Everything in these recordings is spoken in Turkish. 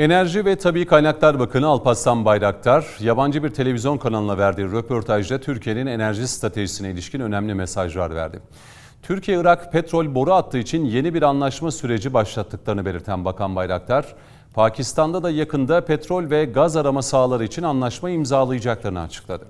Enerji ve Tabii Kaynaklar Bakanı Alparslan Bayraktar, yabancı bir televizyon kanalına verdiği röportajda Türkiye'nin enerji stratejisine ilişkin önemli mesajlar verdi. Türkiye-Irak petrol boru hattı için yeni bir anlaşma süreci başlattıklarını belirten Bakan Bayraktar, Pakistan'da da yakında petrol ve gaz arama sahaları için anlaşma imzalayacaklarını açıkladı.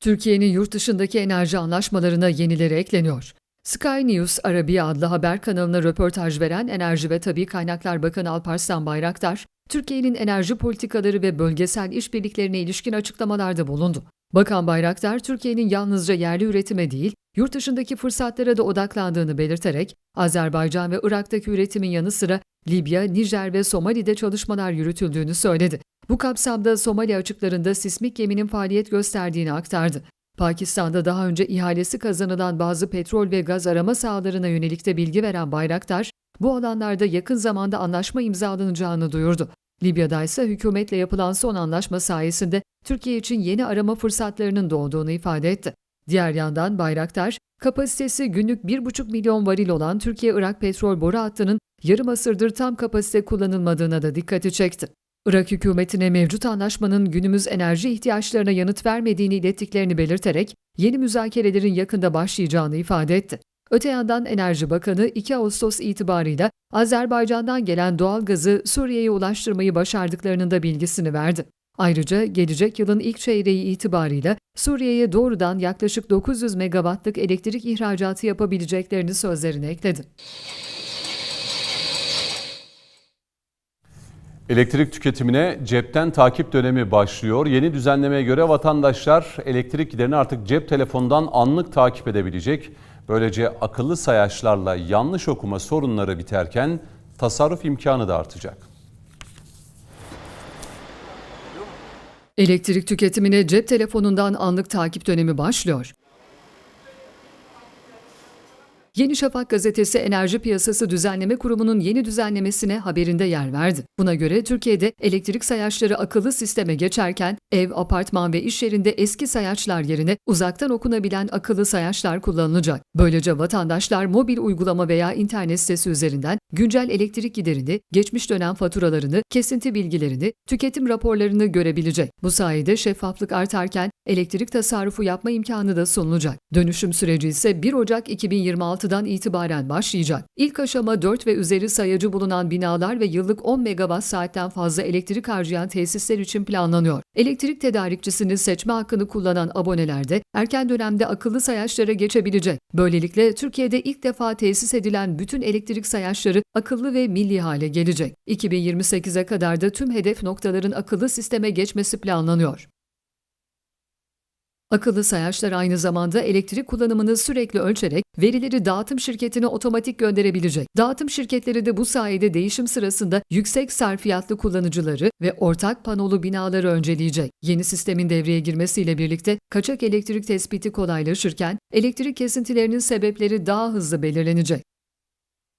Türkiye'nin yurt dışındaki enerji anlaşmalarına yenileri ekleniyor. Sky News Arabiya adlı haber kanalına röportaj veren Enerji ve Tabii Kaynaklar Bakanı Alparslan Bayraktar, Türkiye'nin enerji politikaları ve bölgesel işbirliklerine ilişkin açıklamalarda bulundu. Bakan Bayraktar, Türkiye'nin yalnızca yerli üretime değil, yurt dışındaki fırsatlara da odaklandığını belirterek, Azerbaycan ve Irak'taki üretimin yanı sıra Libya, Nijer ve Somali'de çalışmalar yürütüldüğünü söyledi. Bu kapsamda Somali açıklarında sismik geminin faaliyet gösterdiğini aktardı. Pakistan'da daha önce ihalesi kazanılan bazı petrol ve gaz arama sahalarına yönelik de bilgi veren Bayraktar, bu alanlarda yakın zamanda anlaşma imzalanacağını duyurdu. Libya'da ise hükümetle yapılan son anlaşma sayesinde Türkiye için yeni arama fırsatlarının doğduğunu ifade etti. Diğer yandan Bayraktar, kapasitesi günlük 1,5 milyon varil olan Türkiye-Irak petrol boru hattının yarım asırdır tam kapasite kullanılmadığına da dikkati çekti. Irak hükümetine mevcut anlaşmanın günümüz enerji ihtiyaçlarına yanıt vermediğini ilettiklerini belirterek yeni müzakerelerin yakında başlayacağını ifade etti. Öte yandan Enerji Bakanı 2 Ağustos itibarıyla Azerbaycan'dan gelen doğal gazı Suriye'ye ulaştırmayı başardıklarının da bilgisini verdi. Ayrıca gelecek yılın ilk çeyreği itibarıyla Suriye'ye doğrudan yaklaşık 900 megawattlık elektrik ihracatı yapabileceklerini sözlerine ekledi. Elektrik tüketimine cepten takip dönemi başlıyor. Yeni düzenlemeye göre vatandaşlar elektrik giderini artık cep telefonundan anlık takip edebilecek. Böylece akıllı sayaçlarla yanlış okuma sorunları biterken tasarruf imkanı da artacak. Elektrik tüketimine cep telefonundan anlık takip dönemi başlıyor. Yeni Şafak gazetesi Enerji Piyasası Düzenleme Kurumu'nun yeni düzenlemesine haberinde yer verdi. Buna göre Türkiye'de elektrik sayaçları akıllı sisteme geçerken ev, apartman ve iş yerinde eski sayaçlar yerine uzaktan okunabilen akıllı sayaçlar kullanılacak. Böylece vatandaşlar mobil uygulama veya internet sitesi üzerinden güncel elektrik giderini, geçmiş dönem faturalarını, kesinti bilgilerini, tüketim raporlarını görebilecek. Bu sayede şeffaflık artarken elektrik tasarrufu yapma imkanı da sunulacak. Dönüşüm süreci ise 1 Ocak 2026'dan itibaren başlayacak. İlk aşama 4 ve üzeri sayacı bulunan binalar ve yıllık 10 megawatt saatten fazla elektrik harcayan tesisler için planlanıyor. Elektrik tedarikçisini seçme hakkını kullanan aboneler de erken dönemde akıllı sayaçlara geçebilecek. Böylelikle Türkiye'de ilk defa tesis edilen bütün elektrik sayaçları akıllı ve milli hale gelecek. 2028'e kadar da tüm hedef noktaların akıllı sisteme geçmesi planlanıyor. Akıllı sayaçlar aynı zamanda elektrik kullanımını sürekli ölçerek verileri dağıtım şirketine otomatik gönderebilecek. Dağıtım şirketleri de bu sayede değişim sırasında yüksek sarfiyatlı kullanıcıları ve ortak panolu binaları önceleyecek. Yeni sistemin devreye girmesiyle birlikte kaçak elektrik tespiti kolaylaşırken elektrik kesintilerinin sebepleri daha hızlı belirlenecek.